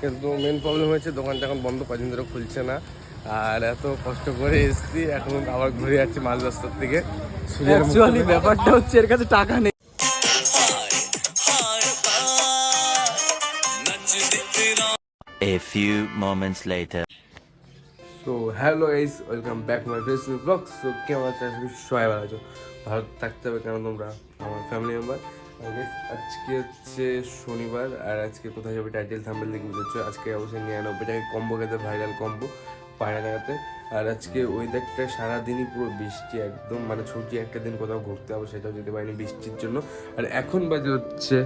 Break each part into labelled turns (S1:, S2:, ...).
S1: কিন্তু main problem হয়েছে দোকানটা এখন বন্ধ কদিন ধরে খুলছে না। আর এত কষ্ট করে এসেছি এখন আবার ঘুরে যাচ্ছি মাছ রাস্তার থেকে।
S2: অ্যাকচুয়ালি ব্যাপারটা হচ্ছে এর কাছে টাকা নেই।
S3: A few moments later.
S1: So hello guys welcome back my Facebook blog so কেমন আছে? সবাই ভালো আছো। ভালো থাকতে হবে কেন তোমরা? আমার ফ্যামিলি মেম্বার আজকে হচ্ছে শনিবার, আর আজকে কোথায় যাবে টাইটেল থাম্বেল দেখে বুঝেছ আজকে অবশ্যই নিরানব্বই টাকায় কম্বো খেতে ভাইরাল কম্বো পায়রা জায়গাতে আর আজকে ওয়েদারটা সারাদিনই পুরো বৃষ্টি একদম মানে ছুটি একটা দিন কোথাও ঘুরতে হবে সেটাও যেতে পারিনি বৃষ্টির জন্য। আর এখন বাজে হচ্ছে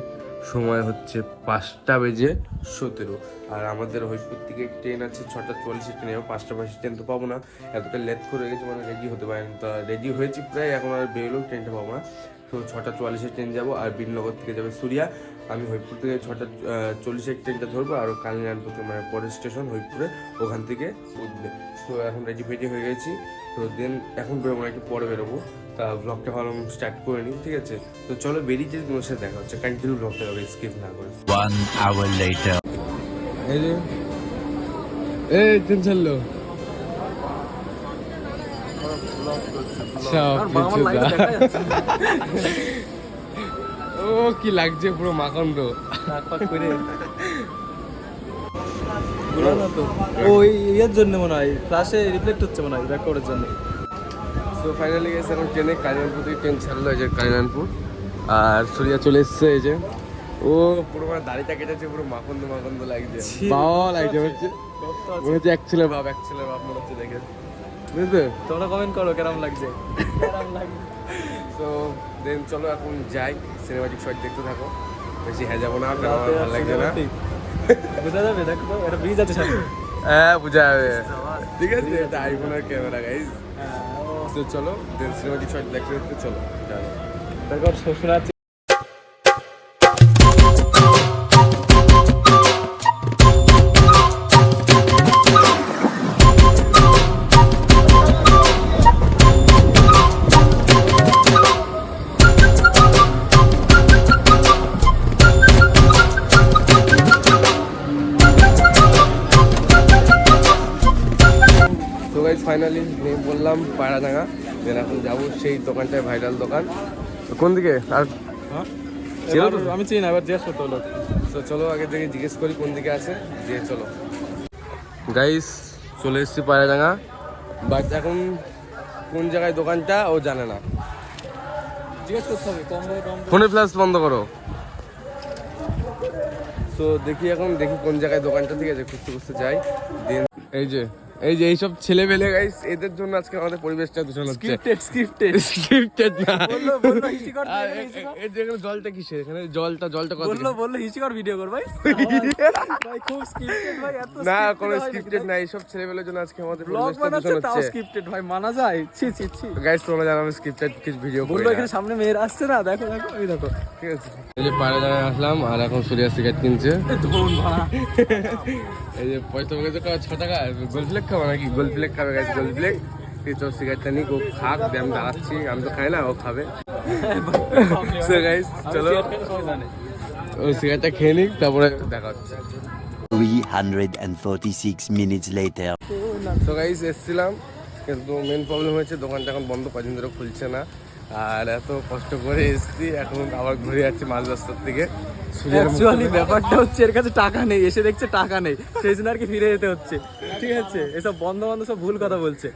S1: সময় হচ্ছে পাঁচটা বেজে সতেরো। আর আমাদের হরিপুর থেকে ট্রেন আছে, ছটা চল্লিশে ট্রেন পাঁচটা পাঁচশো ট্রেন তো পাবো না। এতটা লেট করে গেছে মানে রেডি হতে পারেনি। তা রেডি হয়েছি প্রায়, এখন আর বেরোলেও ট্রেনটা পাবো না। তো ছটা চুয়াল্লিশে ট্রেন যাব, আর বীরনগর থেকে যাবে সুরিয়া। আমি হরিপুর থেকে ছটা চল্লিশের ট্রেনটা ধরবো, আর কালিনাথপুর থেকে মানে পরের স্টেশন হরিপুরে, ওখান থেকে উঠবে। তো এখন রেডি ফেডি হয়ে গেছি। তো দেন এখন বেরোবো না, একটু পরে বেরোবো। তা ব্লগটা ভালো স্টার্ট করে নিই ঠিক আছে? তো চলো বেরিয়েছি তোমার সাথে দেখা হচ্ছে। কন্টিনিউ ব্লগটা হবে স্কিপ না করে।
S3: One hour later.
S1: এই যে এই ট্রেন ছাড়লো ও কি লাগছে পুরো
S2: তো। ওই ইয়ের জন্য মনে হয় ফ্লাশে রিফ্লেক্ট হচ্ছে মনে হয় রেকর্ডের জন্য।
S1: তো ফাইনালি গেছে এখন ট্রেনে কালিনানপুর থেকে ট্রেন ছাড়লো এই যে কালিনানপুর আর সূর্যা চলে এসছে এই যে। ও পুরো মানে দাড়িটা কেটেছে পুরো মাকন্দ মাকন্দ লাগছে। বাবা লাগছে হচ্ছে মনে হচ্ছে এক ছেলের বাপ এক ছেলের বাপ মনে হচ্ছে দেখে। বুঝতে
S2: তোমরা কমেন্ট করো কেমন লাগছে? কেমন লাগছে?
S1: তো দেন চলো এখন যাই সিনেমাটিক শট দেখতে থাকো। বেশি হ্যাঁ যাব না কারণ আমার ভালো লাগছে না।
S2: বোঝা যাবে দেখো তো একটা ব্রিজ আছে সামনে
S1: হ্যাঁ বুঝা যাবে। ঠিক আছে এটা আইফোনের ক্যামেরা গাইজ তো চলো। দেন সিনেমাটিক শট দেখতে দেখতে চলো।
S2: দেখো শ্বশুর আছে
S1: ফাইনালি বললাম পায়রাডাঙ্গা। দেন এখন যাব সেই দোকানটায় ভাইরাল দোকান। কোন দিকে? আর তো?
S2: আমি চিনি না এবার জিজ্ঞেস করতে হলো।
S1: তো চলো আগে থেকে জিজ্ঞেস করি কোন দিকে আছে দিয়ে চলো। গাইস চলে এসেছি পায়রাডাঙ্গা। বাট এখন কোন জায়গায় দোকানটা ও জানে না।
S2: জিজ্ঞেস করতে হবে
S1: ফোনে ফ্ল্যাশ বন্ধ করো। তো দেখি এখন দেখি কোন জায়গায় দোকানটা ঠিক আছে খুঁজতে খুঁজতে যাই। দিন এই যে এই যে এইসব ছেলে পেলে গাইস এদের জন্য আজকে আমাদের পরিবেশটা দূষণ হচ্ছে।
S2: স্ক্রিপ্টেড স্ক্রিপ্টেড
S1: স্ক্রিপ্টেড না।
S2: বলল বলল হিস্ট্রি কর
S1: এই যে এখানে জলটা কিসের? এখানে জলটা জলটা কত
S2: বলল বলল হিস্ট্রি কর ভিডিও কর ভাই। ভাই খুব স্ক্রিপ্টেড ভাই এত
S1: না কোনো স্ক্রিপ্টেড না এইসব ছেলেবেলের জন্য আজকে আমাদের পরিবেশটা দূষণ
S2: তাও স্ক্রিপ্টেড ভাই মানা যায়। ছি ছি ছি।
S1: গাইস তোমরা জানো আমি স্ক্রিপ্টেড কিছু ভিডিও করি
S2: বলল এখানে সামনে মেয়ের আসছে না দেখো দেখো এই দেখো।
S1: ঠিক আছে। এই যে পায়রা জায়গায় আসলাম আর এখন সূর্যা সিগারেট কিনছে। এই যে পয়সা পয়সা খাওয়া ছ টাকা? ফ্লেক খাব নাকি? গোল ফ্লেক খাবে গাইস গোল ফ্লেক। তুই তোর সিগারেটটা নিক ও খাক দিয়ে আমি দাঁড়াচ্ছি। আমি তো খাই না ও খাবে। গাইস চলো। ও সিগারেটটা খেয়ে নিক তারপরে দেখা হচ্ছে।
S3: 346 minutes later.
S1: তো গাইস এসেছিলাম কিন্তু মেন প্রবলেম হয়েছে দোকানটা এখন বন্ধ কদিন ধরে খুলছে না। আর এত কষ্ট করে এসেছি এখন আবার ঘুরে যাচ্ছি মাঝ রাস্তার থেকে
S2: অ্যাকচুয়ালি ব্যাপারটা হচ্ছে এর কাছে টাকা নেই এসে দেখছে টাকা নেই। সেই জন্য আর কি ফিরে যেতে হচ্ছে। ঠিক আছে? এসব বন্ধ বন্ধ সব ভুল কথা বলছে।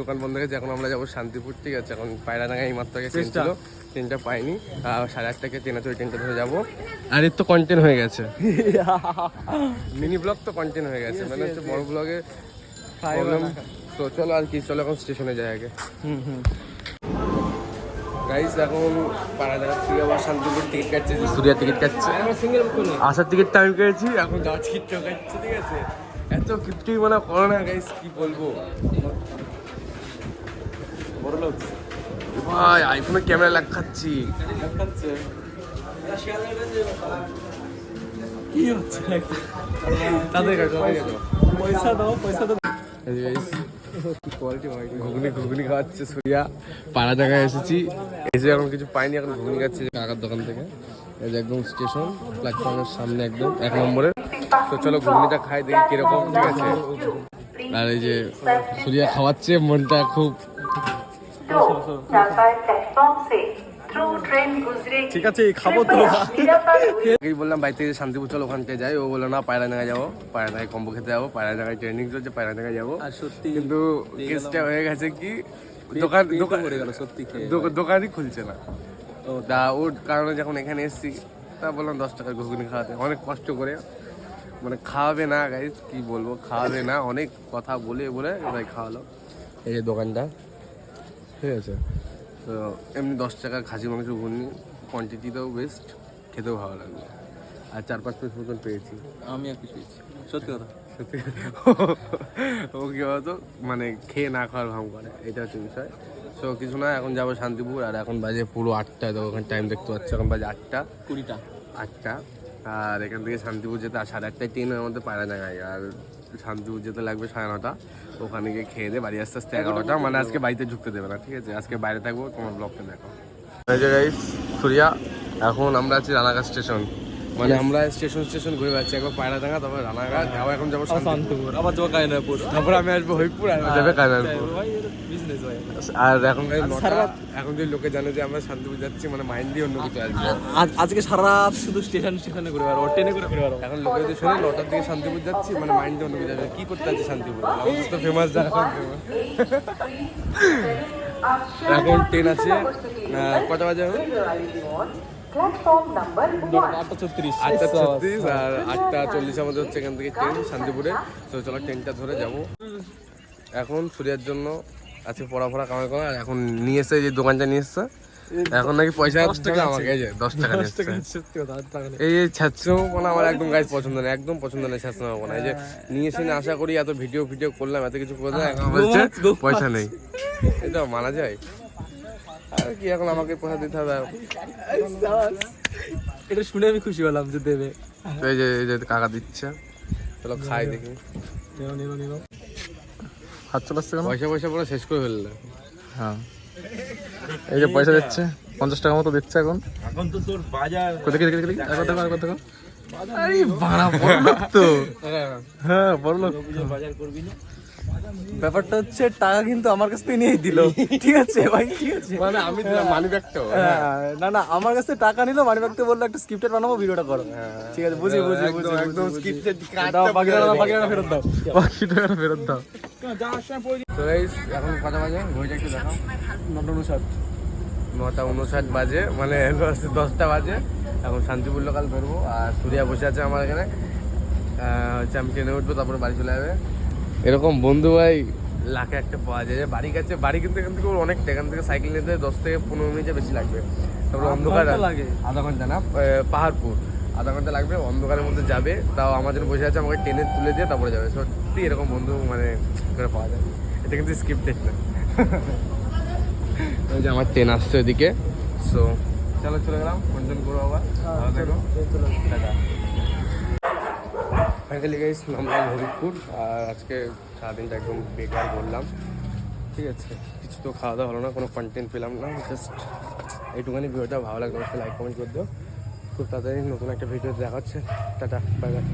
S1: দোকান বন্ধ হয়ে গেছে এখন আমরা যাব শান্তিপুর ঠিক আছে? এখন পায়রাডাঙ্গা এই মাত্র
S2: চেষ্টা।
S1: ছিল। ট্রেনটা পাইনি। আর সাড়ে আটটাকে ট্রেন আছে ওই ট্রেনটা ধরে যাব। আর এর তো কন্টেন্ট হয়ে গেছে। মিনি ব্লগ তো কন্টেন্ট হয়ে গেছে। মানে হচ্ছে বড় ব্লগে প্রবলেম তো চলো আর কি? চলো এখন স্টেশনে যাই আগে।
S2: হুম হুম।
S1: গাইস এখন পাড়াদার থেকে আবার শান্তিপুর টিকিট কাটছে। সূর্যা টিকিট কাটছে। আসার টিকিটটা আমি কেটেছি এখন যাওয়ার টিকিটটাও কাটছে ঠিক আছে? এত কিপটি মানে করো না গাইস কি বলব?
S2: বড় লোক।
S1: ভাই আইফোনে ক্যামেরা লাগ খাচ্ছি।
S2: কি হচ্ছে?
S1: তাদের কাছে
S2: পয়সা দাও পয়সা দাও
S1: ঘুগনি ঘুগনি খাওয়াচ্ছে সূর্যা। পাড়া জায়গায় এসেছি। এসে এখন কিছু পাইনি, এখন ঘুগনি খাচ্ছে কাকার দোকান থেকে। এই যে একদম স্টেশন, প্ল্যাটফর্মের সামনে একদম, এক নম্বরে। তো চলো ঘুগনিটা খাই, দেখি কীরকম, ঠিক আছে? আর এই যে সুরিয়া খাওয়াচ্ছে, মনটা খুব
S2: ঠিক আছে খাব তো।
S1: এই বললাম বাড়িতে শান্তিপুর চল ওখান থেকে যাই। ও বলল না পায়রা জায়গায় যাব। পায়রা জায়গায় কম্বো খেতে যাব। পায়রা জায়গায় ট্রেনিং চলছে পায়রা জায়গায় যাব।
S2: আর সত্যি
S1: কিন্তু কেসটা হয়ে গেছে কি দোকান দোকান
S2: সত্যি
S1: দোকানই খুলছে না। ও দা ওর কারণে যখন এখানে এসছি তা বললাম দশ টাকার ঘুগনি খাওয়াতে। অনেক কষ্ট করে। মানে খাওয়াবে না গাইজ কি বলব? খাওয়াবে না। অনেক কথা বলে বলে ওরাই খাওয়ালো। এই যে দোকানটা। ঠিক আছে? তো এমনি দশ টাকা খাসি মাংস ঘুগনি কোয়ান্টিটিটাও বেস্ট খেতেও ভালো লাগল আর চার পাঁচ পিস মতন পেয়েছি।
S2: আমি আর কিছু পেয়েছি। সত্যি কথা?
S1: সত্যি। ও কি বলতো মানে খেয়ে না খাওয়ার ভাব করে এটা হচ্ছে বিষয়। সো কিছু না এখন যাব শান্তিপুর আর এখন বাজে পুরো আটটা তো ওখানে টাইম দেখতে পাচ্ছি এখন বাজে আটটা।
S2: কুড়িটা।
S1: আটটা। আর এখান থেকে শান্তিপুর যেতে আর সাড়ে আটটায় ট্রেনের মধ্যে পায়রা জায়গায় আর শান্তিপুর যেতে লাগবে সাড়ে নটা। ওখানে গিয়ে খেয়ে দিয়ে বাড়ি আস্তে আস্তে এগারোটা মানে আজকে বাড়িতে ঢুকতে দেবে না ঠিক আছে? আজকে বাইরে থাকব তোমার ব্লগটা দেখো। সুরিয়া এখন আমরা আছি রানাঘাট স্টেশন মানে আমরা স্টেশন স্টেশন ঘুরে বেড়াচ্ছি একবার পায়রাডাঙ্গা তারপর রানাঘাট আবার এখন যাব শান্তিপুর।
S2: আবার যাব কায়নাপুর
S1: তারপর আমি আসব হরিপুর আর যাবে কানারপুর
S2: ভাই বিজনেস ভাই।
S1: আর এখন এখন যদি লোকে জানে যে আমরা শান্তিপুর যাচ্ছি মানে মাইন্ডলি অন্য কিছু আসবে।
S2: আজ আজকে সারা রাত শুধু স্টেশন স্টেশনে ঘুরে বেড়াবো ট্রেনে ঘুরে ঘুরে বেড়াবো।
S1: এখন লোকে যদি শোনে নটার দিকে শান্তিপুর যাচ্ছি মানে মাইন্ডে অন্য কিছু আসবে। কি করতে যাচ্ছি শান্তিপুর? তো ফেমাস যা এখন। এখন ট্রেন আছে কটা বাজে হবে
S2: আটটা
S1: চল্লিশ আমাদের হচ্ছে এখান থেকে ট্রেন শান্তিপুরে। ট্রেনটা ধরে এখন জন্য পড়া ফড়া কামাই আর এখন নিয়ে এসে যে দোকানটা নিয়ে এখন নাকি পয়সা আমাকে যে দশ টাকা এই আমার একদম পছন্দ নাই একদম পছন্দ যে নিয়ে এসে আশা করি এত ভিডিও ভিডিও করলাম এত কিছু করলাম এখন পয়সা নেই। এটা মানা যায়। আর কি এখন আমাকে পয়সা দিতে হবে?
S2: এটা শুনে আমি খুশি হলাম যে দেবে।
S1: এই যে এই যে কাকা দিচ্ছে। চলো খাই দেখি।
S2: নিও নিও নিও হাত চলাচ্ছে কেন?
S1: পয়সা পয়সা পুরো শেষ করে ফেললে।
S2: হ্যাঁ। এই যে পয়সা দিচ্ছে পঞ্চাশ টাকা মতো দিচ্ছে এখন। এখন তো তোর বাজার দেখি দেখি দেখি একবার দেখো। দেখো আরে বাড়া বড় লোক তো। হ্যাঁ। বড় লোক বাজার করবি না? ব্যাপারটা হচ্ছে টাকা কিন্তু আমার কাছ থেকে নিয়েই দিল। ঠিক আছে ভাই ঠিক আছে।
S1: মানে আমি দিলাম মানি ব্যাগটাও
S2: হ্যাঁ, না না আমার কাছে টাকা নিল মানি ব্যাগতে বলল একটা স্ক্রিপ্টেড বানাবো ভিডিওটা করো। ঠিক আছে বুঝি বুঝি বুঝি
S1: একদম স্ক্রিপ্টেড
S2: দাও বাকি টাকা বাকি টাকা ফেরত দাও। বাকি টাকা ফেরত দাও।
S1: তো গাইস এখন কটা বাজে ঘড়িটা একটু দেখাও।
S2: নটা উনষাট।
S1: নটা উনষাট বাজে মানে দশটা বাজে। এখন শান্তিপুর লোকাল ধরবো আর সূর্যা বসে আছে আমার এখানে। হচ্ছে আমি ট্রেনে উঠবো তারপরে বাড়ি চলে যাবে। এরকম বন্ধু ভাই লাখে একটা পাওয়া যায়। বাড়ি কাছে বাড়ি কিন্তু এখান থেকে অনেকটা এখান থেকে সাইকেল নিতে দশ থেকে পনেরো মিনিটে বেশি লাগবে। তারপরে অন্ধকার
S2: লাগে।
S1: আধা ঘণ্টা না পাহাড়পুর। আধা ঘণ্টা লাগবে অন্ধকারের মধ্যে যাবে তাও আমার জন্য বসে আছে আমাকে ট্রেনে তুলে দিয়ে তারপরে যাবে। সত্যি এরকম বন্ধু মানে করে পাওয়া যায়। এটা কিন্তু স্ক্রিপ্টেড না। ওই যে আমার ট্রেন আসছে ওইদিকে। সো চলো চলে গেলাম। কন্ট্রোল করব আবার। ভালো থেকো। টাটা। ফাইনালি গাইস নামলাম হরিপুর আর আজকে সারাদিনটা একদম বেকার বললাম। ঠিক আছে, কিছু তো খাওয়া দাওয়া হলো না, কোনো কন্টেন্ট পেলাম না জাস্ট এইটুখানি ভিডিওটা ভালো লাগল লাইক কমেন্ট করে দিও। খুব তাড়াতাড়ি নতুন একটা ভিডিও দেখাচ্ছে টাটা বাই বাই